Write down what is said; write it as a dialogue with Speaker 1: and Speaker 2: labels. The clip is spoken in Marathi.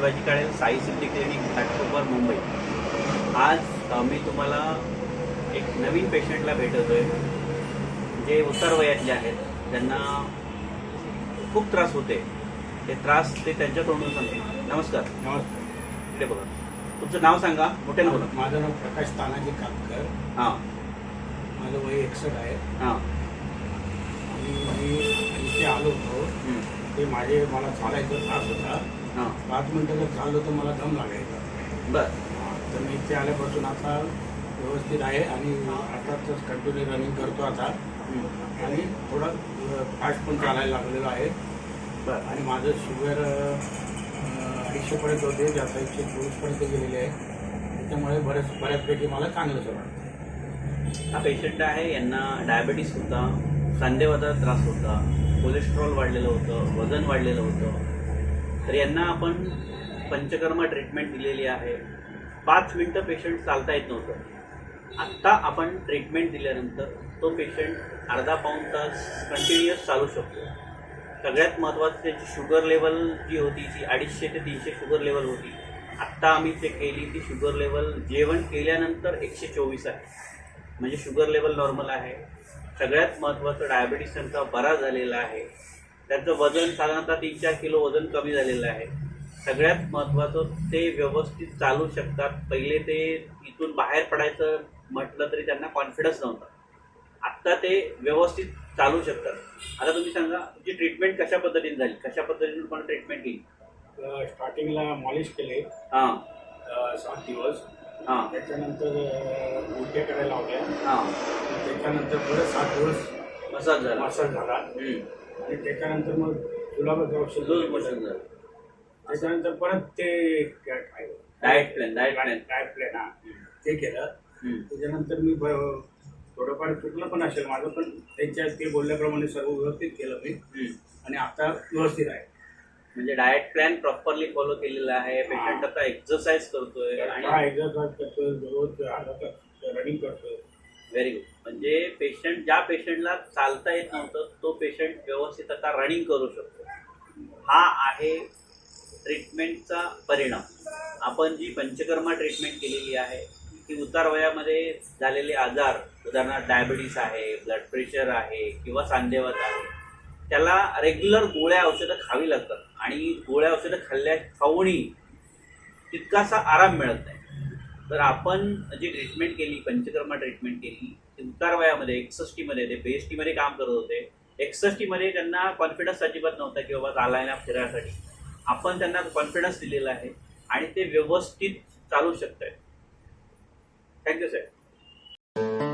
Speaker 1: साई सिद्धी क्लिनिक घाटकोपर मुंबई. आज मी तुम्हाला एक नवीन पेशंटला भेटवतोय जे उतार वयातले आहेत. त्यांना खूप त्रास होते ते त्रास ते त्यांच्या तोंडून सांगते नमस्कार.
Speaker 2: नमस्कार.
Speaker 1: इकडे बघा. तुमचं नाव सांगा. मोठ्यानं बोला
Speaker 2: माझं नाव प्रकाश तानाजी कापकर.
Speaker 1: हां.
Speaker 2: माझं वय एकसष्ट आहे.
Speaker 1: हां.
Speaker 2: आणि मी इथे आलो होतो.
Speaker 1: हं,
Speaker 2: ते माझे मला चालायचा त्रास होता.
Speaker 1: हां.
Speaker 2: पाच मिनटं जर चाललो तर मला दम लागायचा.
Speaker 1: बरं.
Speaker 2: तर मी इथे आल्यापासून आता व्यवस्थित आहे आणि आता तर कंटिन्यू रनिंग करतो आता. आणि थोडं फास्ट पण चालायला लागलेलो आहे.
Speaker 1: बरं.
Speaker 2: आणि माझं शुगर अडीचशेपर्यंत होते जे आता एकशे चोवीसपर्यंत गेलेले आहे. त्याच्यामुळे बऱ्याच बऱ्याचपैकी मला चांगलंच वाटतं
Speaker 1: हा पेशंट आहे यांना डायबिटीस होता सांधेवादाचा त्रास होता. कोलेस्ट्रॉल वाढलेलं होतं वजन वाढलेलं होतं. तर यांना आपण पंचकर्मा ट्रीटमेंट दिलेली आहे. पाच मिनटं पेशंट चालता येत नव्हतं. आत्ता आपण ट्रीटमेंट दिल्यानंतर तो पेशंट अर्धा पाऊण तास कंटिन्युअस चालू शकतो. सगळ्यात महत्त्वाचं त्याची शुगर लेवल जी होती ती अडीचशे ते तीनशे शुगर लेवल होती. आत्ता आम्ही ते केली ती शुगर लेवल जेवण केल्यानंतर एकशे चोवीस आहे. म्हणजे शुगर लेवल नॉर्मल आहे. सगळ्यात महत्त्वाचं डायबिटीस त्यांचा बरा झालेला आहे. त्यांचं वजन साधारणतः तीन चार किलो वजन कमी झालेलं आहे. सगळ्यात महत्त्वाचं ते व्यवस्थित चालू शकतात. पहिले ते इथून बाहेर पडायचं म्हटलं तरी त्यांना कॉन्फिडन्स नव्हता. आत्ता ते व्यवस्थित चालू शकतात. आता तुम्ही सांगा तुमची ट्रीटमेंट कशा पद्धतीने झाली? कशा पद्धतीने तुम्हाला ट्रीटमेंट केली?
Speaker 2: स्टार्टिंगला मॉलिश केले.
Speaker 1: हां.
Speaker 2: सात दिवस.
Speaker 1: हां.
Speaker 2: त्याच्यानंतर अ, उलट्या करायला लावल्या.
Speaker 1: हां.
Speaker 2: त्याच्यानंतर परत सात दिवस
Speaker 1: मसाज झाला.
Speaker 2: मसाज झाला.
Speaker 1: हम्म.
Speaker 2: आणि त्याच्यानंतर मग गुलाबाचं औषध
Speaker 1: लूज मोशन झालं.
Speaker 2: त्याच्यानंतर परत ते
Speaker 1: diet plan diet plan.
Speaker 2: Diet plan हा. ते केलं.
Speaker 1: हम्म.
Speaker 2: त्याच्यानंतर मी ब- थोडंफार चुकलं पण असेल माझं पण त्यांच्या ते बोलल्याप्रमाणे सर्व व्यवस्थित केलं मी.
Speaker 1: हम्म.
Speaker 2: आणि आता व्यवस्थित आहे.
Speaker 1: म्हणजे डाएट प्लॅन प्रॉपरली फॉलो केलेला आहे. पेशंट आता एक्सरसाइज करतोय आणि
Speaker 2: एक्झरसाईज करतोय रोज अर्धा तास रनिंग करतोय.
Speaker 1: व्हेरी गुड म्हणजे पेशंट ज्या पेशंटला चालता येत नव्हतं तो पेशंट व्यवस्थित आता रनिंग करू शकतो. हा आहे ट्रीटमेंटचा परिणाम. आपण जी पंचकर्मा ट्रीटमेंट केलेली आहे ती उतार वयामध्ये झालेले आजार उदाहरणार्थ डायबिटीस आहे ब्लड प्रेशर आहे किंवा सांधेवात आहे त्याला रेग्युलर गोळ्या औषधं खावी लागतात. आणि गोळ्या औषधं खाल्ल्या खाऊनही तितकासा आराम मिळत नाही. तर आपण जी ट्रीटमेंट केली पंचकर्मा ट्रीटमेंट केली उतार वयामध्ये एकसष्टीमध्ये ते बेएसटीमध्ये काम करत होते. एकसष्टीमध्ये त्यांना कॉन्फिडन्स अजिबात नव्हता की बाबा चालायला फिरायसाठी. आपण त्यांना कॉन्फिडन्स दिलेला आहे आणि ते व्यवस्थित चालू शकत आहेत थँक्यू साहेब